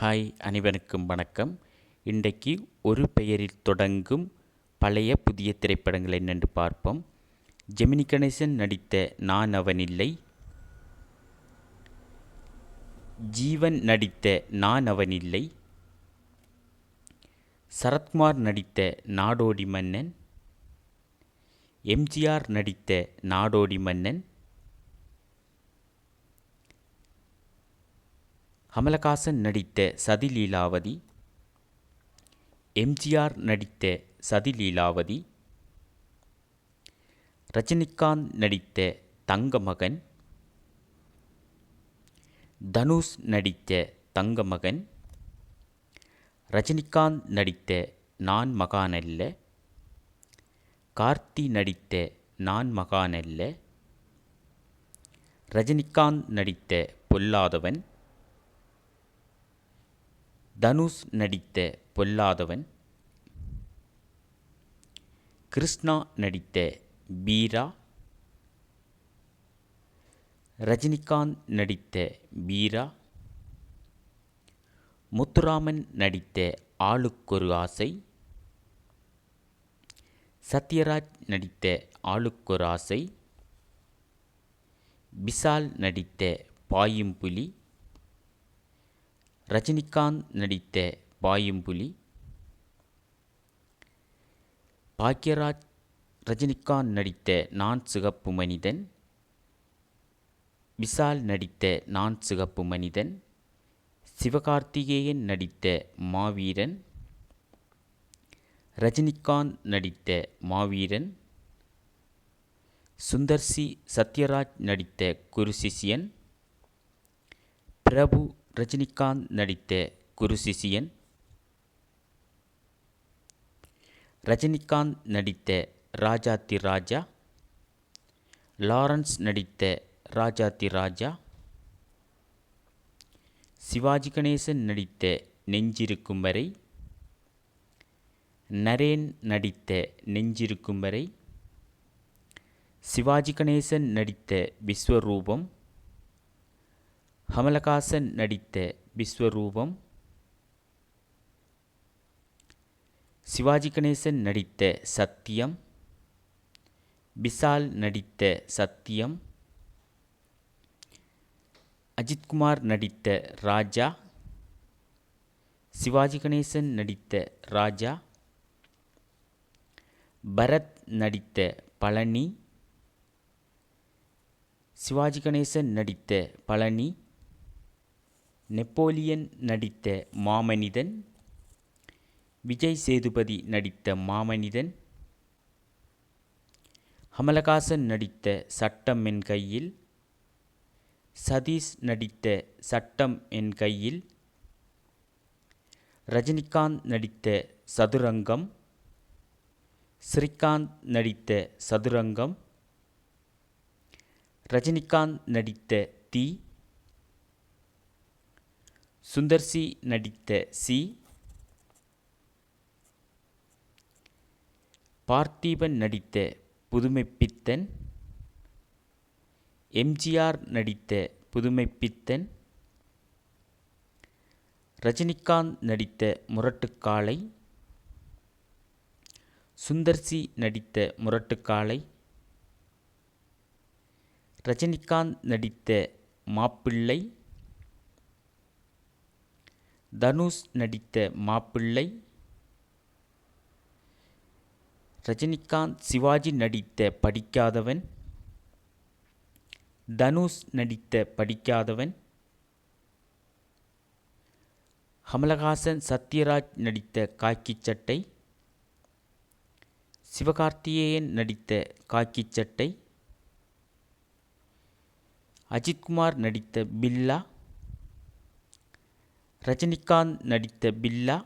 Hi அனைவருக்கும் வணக்கம். இன்றைக்கு ஒரு பெயரில் தொடங்கும் பழைய புதிய திரைப்படங்கள் என்னென்று பார்ப்போம். ஜெமினி கணேசன் நடித்த நான் அவனில்லை ஜீவன் நடித்த நான் அவனில்லை சரத்குமார் நடித்த நாடோடி மன்னன். எம்ஜிஆர் நடித்த நாடோடி மன்னன். கமலஹாசன் நடித்த சதிலீலாவதி எம்ஜிஆர் நடித்த சதிலீலாவதி ரஜினிகாந்த் நடித்த தங்கமகன் தனுஷ் நடித்த தங்கமகன் ரஜினிகாந்த் நடித்த நான் மகானல்ல கார்த்தி நடித்த நான் மகானல்ல ரஜினிகாந்த் நடித்த பொல்லாதவன் தனுஷ் நடித்த பொல்லாதவன். கிருஷ்ணா நடித்த பீரா. ரஜினிகாந்த் நடித்த பீரா. முத்துராமன் நடித்த ஆளுக்கொரு ஆசை. சத்யராஜ் நடித்த ஆளுக்கொரு ஆசை. பிசால் நடித்த பாயும் புலி ரஜினிகாந்த் நடித்த பாயும்புலி பாக்யராஜ் ரஜினிகாந்த் நடித்த நான் சிகப்பு மனிதன். விஷால் நடித்த நான் சிகப்பு மனிதன். சிவகார்த்திகேயன் நடித்த மாவீரன். ரஜினிகாந்த் நடித்த மாவீரன். சுந்தர்சி சத்யராஜ் நடித்த குருசிஷியன் பிரபு ரஜினிகாந்த் நடித்த குரு சிசியன். ரஜினிகாந்த் நடித்த ராஜாத்தி ராஜா. லாரன்ஸ் நடித்த ராஜாத்தி ராஜா. சிவாஜி கணேசன் நடித்த நெஞ்சிருக்கும் வரை நரேன் நடித்த நெஞ்சிருக்கும் வரை சிவாஜி கணேசன் நடித்த விஸ்வரூபம். கமலஹாசன் நடித்த விஸ்வரூபம். சிவாஜி கணேசன் நடித்த சத்தியம். பிசால் நடித்த சத்தியம். அஜித்குமார் நடித்த ராஜா. சிவாஜி கணேசன் நடித்த ராஜா. பரத் நடித்த பழனி. சிவாஜி கணேசன் நடித்த பழனி. நெப்போலியன் நடித்த மாமனிதன் விஜய் சேதுபதி நடித்த மாமனிதன் கமலஹாசன் நடித்த சட்டம் என் கையில் சதீஷ் நடித்த சட்டம் என் கையில் ரஜினிகாந்த் நடித்த சதுரங்கம் ஸ்ரீகாந்த் நடித்த சதுரங்கம் ரஜினிகாந்த் நடித்த தீ சுந்தர்சி நடித்த சி. பார்த்தீபன் நடித்த புதுமைப்பித்தன். எம்ஜிஆர் நடித்த புதுமைப்பித்தன். ரஜினிகாந்த் நடித்த முரட்டுக்காளை சுந்தர்சி நடித்த முரட்டுக்காளை ரஜினிகாந்த் நடித்த மாப்பிள்ளை. தனுஷ் நடித்த மாப்பிள்ளை. ரஜினிகாந்த் சிவாஜி நடித்த படிக்காதவன். தனுஷ் நடித்த படிக்காதவன். கமலஹாசன் சத்யராஜ் நடித்த காக்கி சட்டை. சிவகார்த்திகேயன் நடித்த காக்கி சட்டை. அஜித்குமார் நடித்த பில்லா. ரஜினிகாந்த் நடித்த பில்லா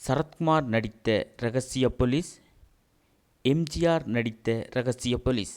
சரத்குமார் நடித்த ரகசிய போலீஸ் எம்ஜிஆர் நடித்த ரகசிய போலீஸ்.